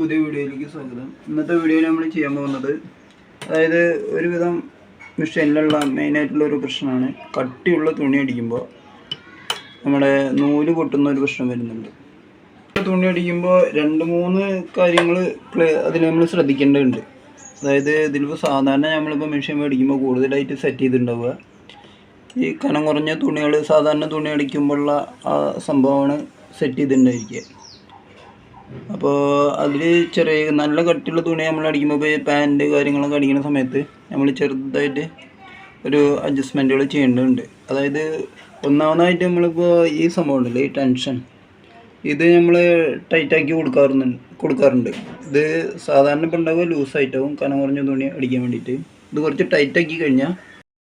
പുതിയ വീഡിയോയിലേക്ക് സ്വാഗതം. ഇന്നത്തെ വീഡിയോയിൽ നമ്മൾ ചെയ്യാൻ പോകുന്നത് അതായത് ഒരുവിധം മെഷീനിലുള്ള മെയിനായിട്ടുള്ള ഒരു പ്രശ്നമാണ്. കട്ടിയുള്ള തുണി അടിക്കുമ്പോൾ നമ്മുടെ നൂൽ പൊട്ടുന്ന ഒരു പ്രശ്നം വരുന്നുണ്ട്. തുണി അടിക്കുമ്പോൾ രണ്ട് മൂന്ന് കാര്യങ്ങൾ അതിൽ നമ്മൾ ശ്രദ്ധിക്കേണ്ടതുണ്ട്. അതായത് ഇതിലിപ്പോൾ സാധാരണ നമ്മളിപ്പോൾ മെഷീൻ മേടിക്കുമ്പോൾ കൂടുതലായിട്ട് സെറ്റ് ചെയ്തിട്ടുണ്ടാവുക. ഈ കനം കുറഞ്ഞ തുണികൾ സാധാരണ തുണി അടിക്കുമ്പോഴുള്ള ആ സംഭവമാണ് സെറ്റ് ചെയ്തിട്ടുണ്ടായിരിക്കുക. അപ്പോൾ അതിൽ ചെറിയ നല്ല കട്ടിയുള്ള തുണി നമ്മൾ അടിക്കുമ്പോൾ പാന്റ് കാര്യങ്ങളൊക്കെ അടിക്കുന്ന സമയത്ത് നമ്മൾ ചെറുതായിട്ട് ഒരു അഡ്ജസ്റ്റ്മെന്റുകൾ ചെയ്യേണ്ടതുണ്ട്. അതായത് ഒന്നാമതായിട്ട് നമ്മളിപ്പോൾ ഈ സംഭവം ഉണ്ടല്ലോ ഈ ടെൻഷൻ ഇത് നമ്മൾ ടൈറ്റാക്കി കൊടുക്കാറുണ്ട് കൊടുക്കാറുണ്ട്. ഇത് സാധാരണ ഇപ്പോൾ ഉണ്ടാവുക ലൂസായിട്ടാവും കനം കുറഞ്ഞ തുണി അടിക്കാൻ വേണ്ടിയിട്ട്. ഇത് കുറച്ച് ടൈറ്റാക്കി കഴിഞ്ഞാൽ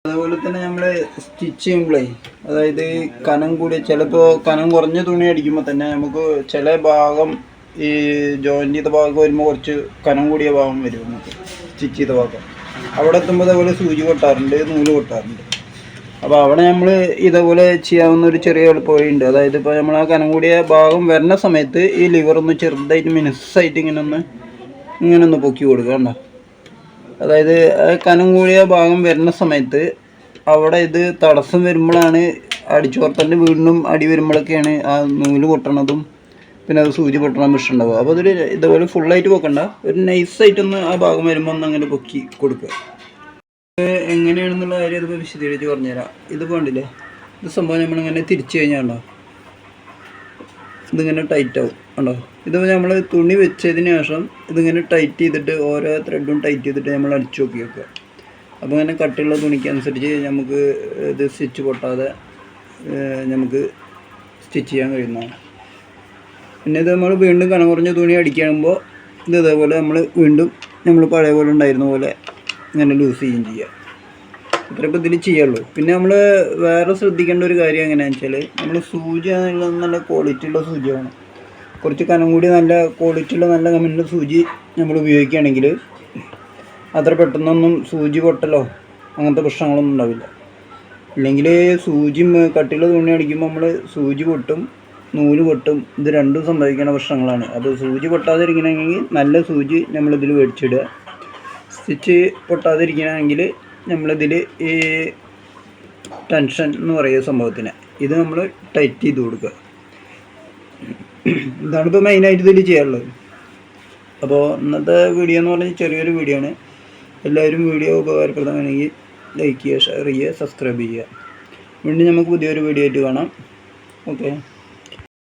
അതുപോലെ തന്നെ നമ്മൾ സ്റ്റിച്ച് ചെയ്യുമ്പോഴേ അതായത് കനം കൂടിയ ചിലപ്പോൾ കനം കുറഞ്ഞ തുണി അടിക്കുമ്പോൾ തന്നെ നമുക്ക് ചില ഭാഗം ഈ ജോയിന്റ് ചെയ്ത ഭാഗം വരുമ്പോൾ കുറച്ച് കനം കൂടിയ ഭാഗം വരും നമുക്ക്. സ്റ്റിച്ച് ചെയ്ത ഭാഗം. അവിടെ എത്തുമ്പോൾ അതേപോലെ സൂചി കൊട്ടാറുണ്ട് നൂൽ കൊട്ടാറുണ്ട്. അപ്പോൾ അവിടെ നമ്മൾ ഇതേപോലെ ചെയ്യാവുന്ന ഒരു ചെറിയ എളുപ്പവഴിയുണ്ട്. അതായത് ഇപ്പോൾ നമ്മൾ ആ കനം കൂടിയ ഭാഗം വരുന്ന സമയത്ത് ഈ ലിവർ ഒന്ന് ചെറുതായിട്ട് മിനുസായിട്ട് ഇങ്ങനെ ഒന്ന് ഇങ്ങനെ ഒന്ന് പൊക്കി കൊടുക്കുക കണ്ടോ? അതായത് കനം കൂടിയ ഭാഗം വരുന്ന സമയത്ത് അവിടെ ഇത് തടസ്സം വരുമ്പോഴാണ് അടിച്ചോർത്തന്റെ വീണ്ടും അടി വരുമ്പോഴൊക്കെയാണ് ആ നൂൽ പൊട്ടണതും പിന്നെ അത് സൂചി പൊട്ടണ ഉണ്ടാവുക. അപ്പോൾ അതൊരു ഇതുപോലെ ഫുള്ളായിട്ട് പൊക്കണ്ട ഒരു നൈസായിട്ടൊന്ന് ആ ഭാഗം വരുമ്പോൾ ഒന്ന് അങ്ങനെ പൊക്കി കൊടുക്കുക. എങ്ങനെയാണെന്നുള്ള കാര്യം ഇതിപ്പോൾ വിശദീകരിച്ച് പറഞ്ഞുതരാം. ഇത് കണ്ടില്ലേ? ഇത് സംഭവം നമ്മളിങ്ങനെ തിരിച്ചു കഴിഞ്ഞാണ്ടോ ഇതിങ്ങനെ ടൈറ്റ് ആവും ഉണ്ടോ ഇത് നമ്മൾ തുണി വെച്ചതിന് ശേഷം ഇതിങ്ങനെ ടൈറ്റ് ചെയ്തിട്ട് ഓരോ ത്രെഡും ടൈറ്റ് ചെയ്തിട്ട് നമ്മൾ അടിച്ചു നോക്കി വെക്കുക. അപ്പോൾ ഇങ്ങനെ കട്ടിയുള്ള തുണിക്ക് അനുസരിച്ച് നമുക്ക് ഇത് സ്റ്റിച്ച് പൊട്ടാതെ നമുക്ക് സ്റ്റിച്ച് ചെയ്യാൻ കഴിയുന്നതാണ്. പിന്നെ ഇത് നമ്മൾ വീണ്ടും കനം കുറഞ്ഞ തുണി അടിക്കുമ്പോൾ ഇത് ഇതേപോലെ നമ്മൾ വീണ്ടും നമ്മൾ പഴയ പോലെ ഉണ്ടായിരുന്ന പോലെ ഇങ്ങനെ ലൂസ് ചെയ്യുകയും ചെയ്യുക ഇത്ര ഇപ്പം ഇതിൽ ചെയ്യുള്ളൂ. പിന്നെ നമ്മൾ വേറെ ശ്രദ്ധിക്കേണ്ട ഒരു കാര്യം എങ്ങനെയാണെന്ന് വെച്ചാൽ നമ്മൾ സൂചി ആണെങ്കിലും നല്ല ക്വാളിറ്റി ഉള്ള സൂചിയാണ്. കുറച്ച് കനം കൂടി നല്ല ക്വാളിറ്റി ഉള്ള നല്ല കമ്മിന്റെ സൂചി നമ്മൾ ഉപയോഗിക്കുകയാണെങ്കിൽ അത്ര പെട്ടെന്നൊന്നും സൂചി പൊട്ടലോ അങ്ങനത്തെ പ്രശ്നങ്ങളൊന്നും ഉണ്ടാവില്ല. ഇല്ലെങ്കിൽ സൂചി കട്ടിയുള്ള തുണി അടിക്കുമ്പോൾ നമ്മൾ സൂചി പൊട്ടും. നൂൽ പൊട്ടും ഇത് രണ്ടും സംഭവിക്കുന്ന പ്രശ്നങ്ങളാണ്. അപ്പോൾ സൂചി പൊട്ടാതിരിക്കണമെങ്കിൽ നല്ല സൂചി നമ്മളിതിൽ മേടിച്ചിടുക. സ്റ്റിച്ച് പൊട്ടാതിരിക്കണമെങ്കിൽ നമ്മളിതിൽ ഈ ടെൻഷൻ എന്ന് പറയുന്ന സംഭവത്തിന് ഇത് നമ്മൾ ടൈറ്റ് ചെയ്ത് കൊടുക്കുക. ഇതാണ് ഇപ്പോൾ മെയിനായിട്ട് ഇതിൽ ചെയ്യാനുള്ളത്. അപ്പോൾ ഇന്നത്തെ വീഡിയോ എന്ന് പറഞ്ഞാൽ ചെറിയൊരു വീഡിയോ ആണ്. എല്ലാവരും വീഡിയോ ഉപകാരപ്രദമാണെങ്കിൽ ലൈക്ക് ചെയ്യുക ഷെയർ ചെയ്യുക സബ്സ്ക്രൈബ് ചെയ്യുക. വീണ്ടും നമുക്ക് പുതിയൊരു വീഡിയോ ആയിട്ട് കാണാം. ഓക്കെ